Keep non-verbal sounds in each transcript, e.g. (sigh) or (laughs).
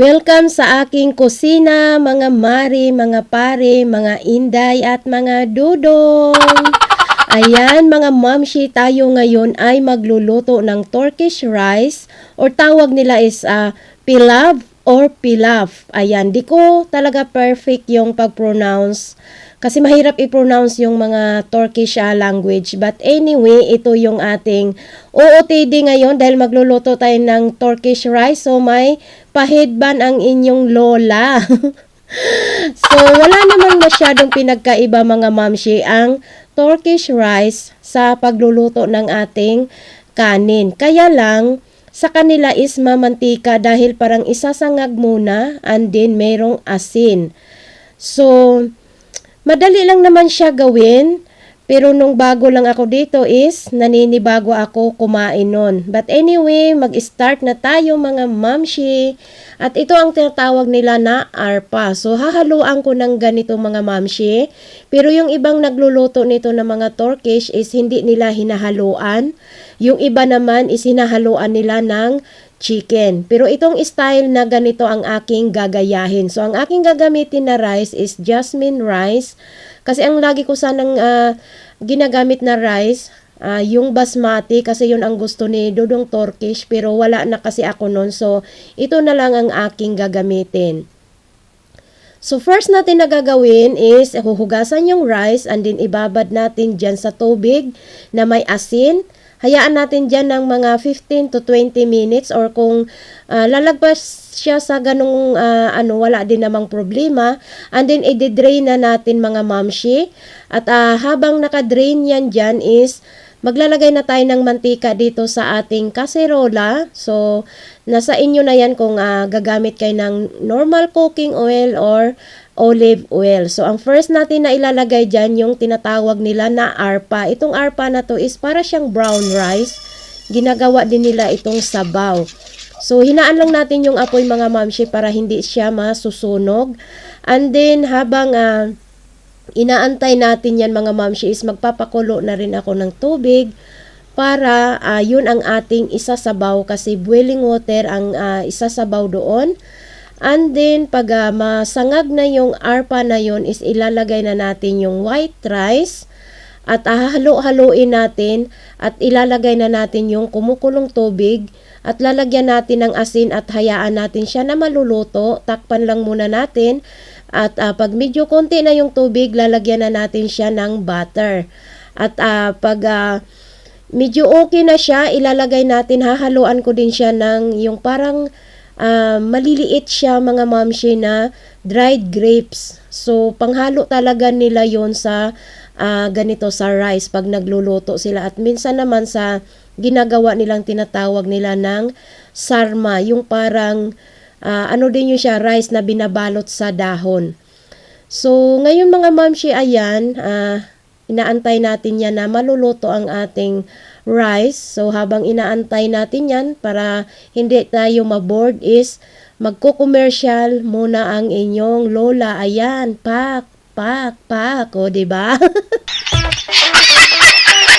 Welcome sa aking kusina, mga mari, mga pare, mga inday at mga dudong. Ayan, mga mamshi, tayo ngayon ay magluluto ng Turkish rice or tawag nila is ah, pilav or pilaf. Ayan, di ko talaga perfect yung pag-pronounce kasi mahirap i-pronounce yung mga Turkish ah, language. But anyway, ito yung ating OOTD ngayon dahil magluluto tayo ng Turkish rice. So may pahidban ang inyong lola. (laughs) so wala naman masyadong pinagkaiba mga mamshi ang Turkish rice sa pagluluto ng ating kanin. Kaya lang, sa kanila is mamantika dahil parang isasangag muna and then merong asin. So, Madali lang naman siya gawin, pero nung bago lang ako dito is naninibago ako kumain nun. But anyway, mag-start na tayo mga mamshi. At ito ang tinatawag nila na arpa. So hahaluan ko ng ganito mga mamshi. Pero yung ibang nagluluto nito ng mga Turkish is hindi nila hinahaluan. Yung iba naman is hinahaluan nila ng chicken. Pero itong style na ganito ang aking gagayahin. So, ang aking gagamitin na rice is jasmine rice. Kasi ang lagi ko sanang ah, ginagamit na rice, ah, yung basmati kasi yun ang gusto ni Dudong Turkish pero wala na kasi ako noon. So, ito na lang ang aking gagamitin. So, first natin na gagawin is huhugasan yung rice and then ibabad natin dyan sa tubig na may asin. Hayaan natin dyan ng mga 15 to 20 minutes or kung ah, lalagpas siya sa ganung ah, ano, wala din namang problema. And then, i-drain na natin mga mamshi. At ah, habang naka-drain yan dyan is maglalagay na tayo ng mantika dito sa ating kaserola. So, nasa inyo na yan kung ah, gagamit kayo ng normal cooking oil or olive oil. So, ang first natin na ilalagay dyan yung tinatawag nila na arpa. Itong arpa na to is para siyang brown rice. Ginagawa din nila itong sabaw. So, hinaan lang natin yung apoy mga mamshi para hindi siya masusunog. And then, habang ah, inaantay natin yan mga mamshi is magpapakulo na rin ako ng tubig para ah, yun ang ating isasabaw kasi boiling water ang ah, isasabaw doon. And then, pag ah, masangag na yung arpa na yun, is ilalagay na natin yung white rice at hahalo-haluin natin at ilalagay na natin yung kumukulong tubig at lalagyan natin ng asin at hayaan natin siya na maluluto. Takpan lang muna natin at ah, pag medyo konti na yung tubig, lalagyan na natin siya ng butter. At ah, pag ah, medyo okay na siya, ilalagay natin, hahaluan ko din siya ng yung parang ah, maliliit siya mga mamshi na dried grapes. So, panghalo talaga nila yon sa ah, ganito sa rice pag nagluluto sila. At minsan naman sa ginagawa nilang tinatawag nila ng sarma, yung parang ah, ano din yung siya, rice na binabalot sa dahon. So, ngayon mga mamshi, ayan, ah, inaantay natin yan na maluluto ang ating rice. So, habang inaantay natin yan para hindi tayo maboard is magko-commercial muna ang inyong lola. Ayan, pak, pak, pak. O, di (laughs)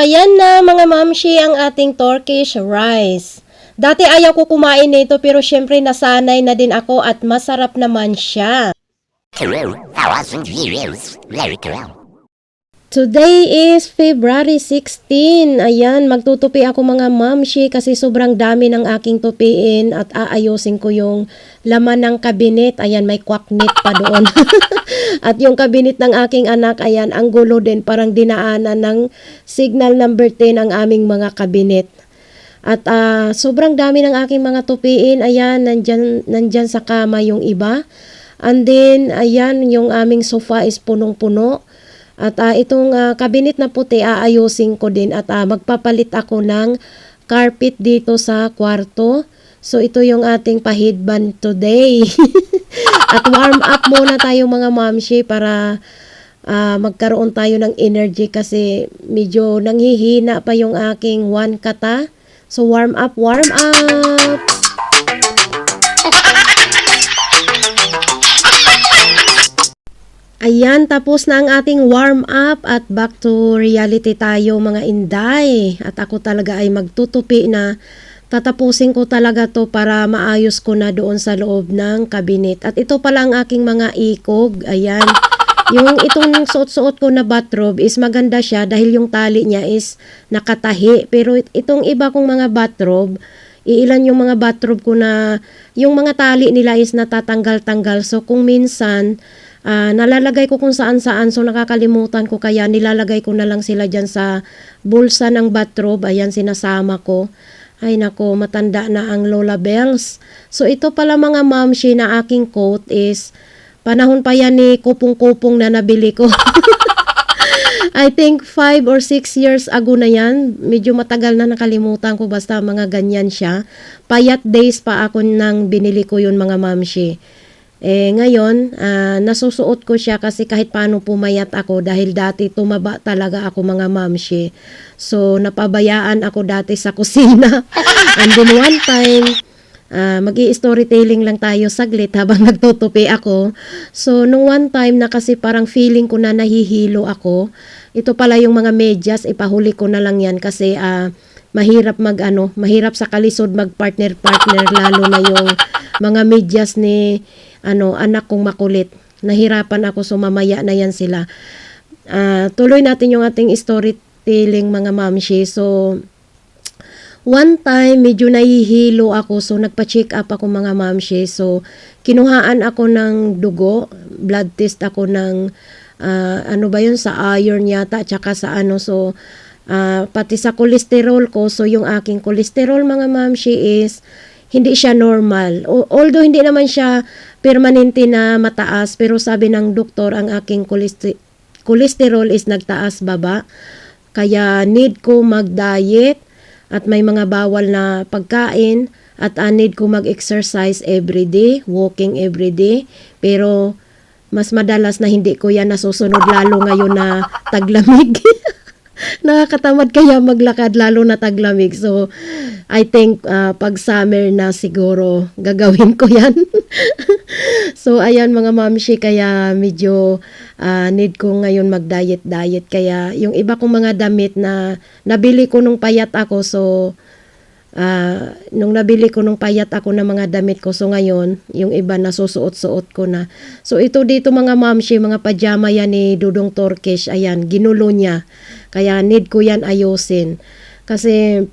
ayan na mga mamshi ang ating Turkish rice. Dati ayaw ko kumain nito pero syempre nasanay na din ako at masarap naman siya. Kirill, how awesome he is. Very Kirill. Today is February 16. Ayan, magtutupi ako mga mamshi kasi sobrang dami ng aking tupiin at aayusin ko yung laman ng kabinet. Ayan, may kwaknit pa doon. (laughs) at yung kabinet ng aking anak, ayan, ang gulo din. Parang dinaanan ng signal number 10 ang aming mga kabinet. At ah, sobrang dami ng aking mga tupiin. Ayan, nandyan, nandyan sa kama yung iba. And then, ayan, yung aming sofa is punong-puno. At ah, itong ah, kabinet na puti, aayusin ko din at ah, magpapalit ako ng carpet dito sa kwarto. So, ito yung ating pahidban today. (laughs) at warm up muna tayo mga mamshi para ah, magkaroon tayo ng energy kasi medyo nanghihina pa yung aking one kata. So, warm up, warm up! Ayan, tapos na ang ating warm up at back to reality tayo mga inday. At ako talaga ay magtutupi na tatapusin ko talaga to para maayos ko na doon sa loob ng kabinet. At ito pala ang aking mga ikog. Ayan. Yung itong suot-suot ko na bathrobe is maganda siya dahil yung tali niya is nakatahi. Pero it- itong iba kong mga bathrobe, iilan yung mga bathrobe ko na yung mga tali nila is natatanggal-tanggal. So kung minsan ah, nalalagay ko kung saan-saan so nakakalimutan ko kaya nilalagay ko na lang sila dyan sa bulsa ng bathrobe. Ayan sinasama ko. Ay nako, matanda na ang Lola Bells. So ito pala mga mamshi na aking coat is panahon pa yan ni kupong-kupong na nabili ko. (laughs) I think 5 or 6 years ago na yan. Medyo matagal na nakalimutan ko basta mga ganyan siya. Payat days pa ako nang binili ko yun mga mamshi. Eh ngayon, ah, nasusuot ko siya kasi kahit paano pumayat ako dahil dati tumaba talaga ako mga mamshi. So napabayaan ako dati sa kusina. (laughs) And then one time, Ah, mag storytelling lang tayo saglit habang (laughs) nagtutupi ako. So, nung one time na kasi parang feeling ko na nahihilo ako, ito pala yung mga medyas, ipahuli ko na lang yan kasi ah, mahirap mag ano, mahirap sa kalisod mag partner partner lalo na yung mga medyas ni ano anak kong makulit. Nahirapan ako so mamaya na yan sila. Ah, tuloy natin yung ating storytelling mga mamshi. So, One time, medyo nahihilo ako. So, nagpa-check up ako mga mamshi. So, kinuhaan ako ng dugo. Blood test ako ng, ah, ano ba yun, sa iron yata, tsaka sa ano. So, ah, pati sa cholesterol ko. So, yung aking cholesterol mga mamshi is, hindi siya normal. Although, hindi naman siya permanente na mataas. Pero sabi ng doktor, ang aking choleste- cholesterol is nagtaas baba. Kaya, need ko mag-diet at may mga bawal na pagkain at uh, need ko mag-exercise every day, walking every day. Pero mas madalas na hindi ko yan nasusunod lalo ngayon na taglamig. (laughs) (laughs) Nakakatamad kaya maglakad lalo na taglamig. So, I think uh, pag summer na siguro (laughs) gagawin ko yan. (laughs) so, ayan mga mamshi, kaya medyo uh, need ko ngayon mag-diet-diet. Kaya yung iba kong mga damit na nabili ko nung payat ako, so Ah, nung nabili ko nung payat ako ng mga damit ko, so ngayon, yung iba nasusuot-suot ko na. So ito dito mga mamshi, mga pajama yan ni Dudong Turkish, ayan, ginulo niya. Kaya need ko yan ayusin. Kasi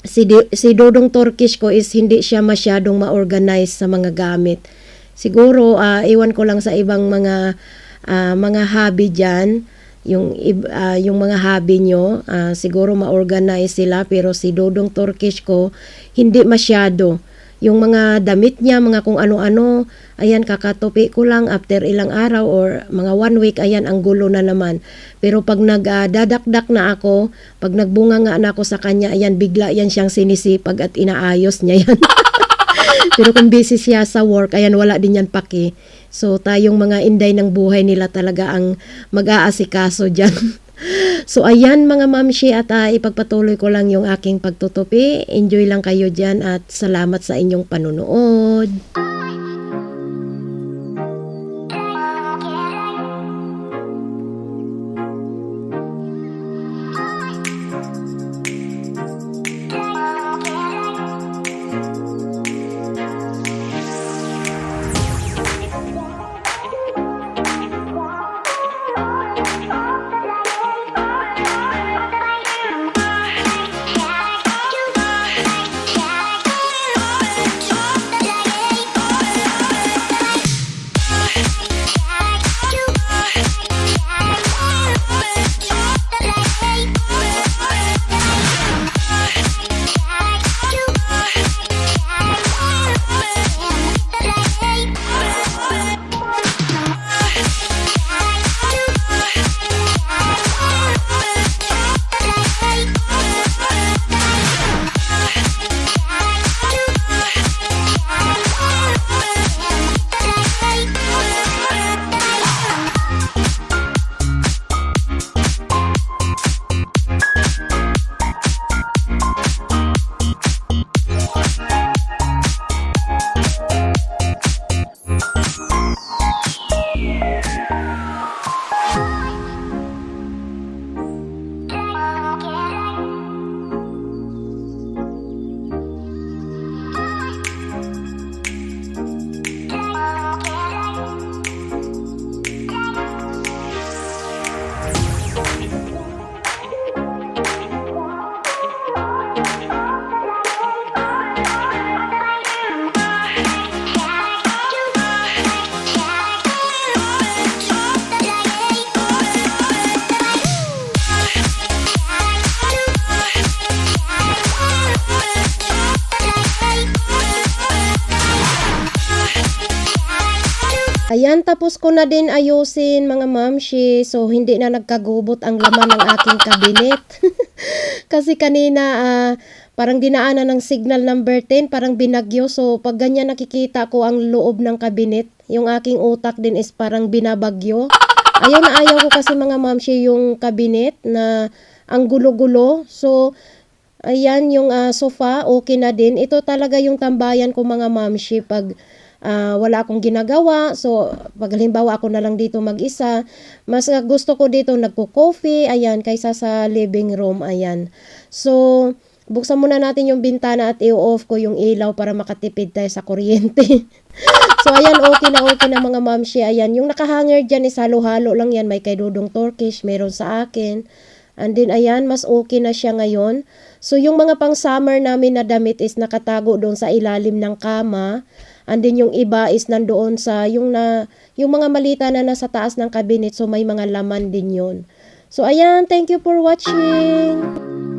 si, si Dudong Turkish ko is hindi siya masyadong ma-organize sa mga gamit. Siguro, ah, iwan ko lang sa ibang mga ah, mga hobby dyan yung ah, yung mga hobby nyo, ah, siguro ma-organize sila pero si Dodong Turkish ko hindi masyado. Yung mga damit niya, mga kung ano-ano, ayan kakatupi ko lang after ilang araw or mga one week, ayan ang gulo na naman. Pero pag nagdadakdak na ako, pag nagbunga nga na ako sa kanya, ayan bigla yan siyang sinisipag at inaayos niya yan. (laughs) Pero kung busy siya sa work, ayan wala din yan paki. So tayong mga inday ng buhay nila talaga ang mag-aasikaso dyan. (laughs) so ayan mga mamshi at ah, ipagpatuloy ko lang yung aking pagtutupi. Enjoy lang kayo dyan at salamat sa inyong panunood. Ayan, tapos ko na din ayusin mga mamshi. So, hindi na nagkagubot ang laman ng aking kabinet. (laughs) Kasi kanina, ah, parang dinaanan ng signal number 10, parang binagyo. So, pag ganyan nakikita ko ang loob ng kabinet, yung aking utak din is parang binabagyo. Ayaw na ayaw ko kasi mga mamshi yung kabinet na ang gulo-gulo. So, ayan yung ah, sofa, okay na din. Ito talaga yung tambayan ko mga mamshi pag ah, wala akong ginagawa. So, pag halimbawa ako na lang dito mag-isa, mas ah, gusto ko dito nagko-coffee, ayan, kaysa sa living room, ayan. So, buksan muna natin yung bintana at i-off ko yung ilaw para makatipid tayo sa kuryente. (laughs) so, ayan, okay na okay na mga mamshi. Ayan, yung nakahanger dyan is halo-halo lang yan. May kay Dudong Turkish, meron sa akin. And then, ayan, mas okay na siya ngayon. So, yung mga pang-summer namin na damit is nakatago doon sa ilalim ng kama. And then, yung iba is nandoon sa, yung na, yung mga malita na nasa taas ng cabinet. So, may mga laman din yun. So, ayan, thank you for watching.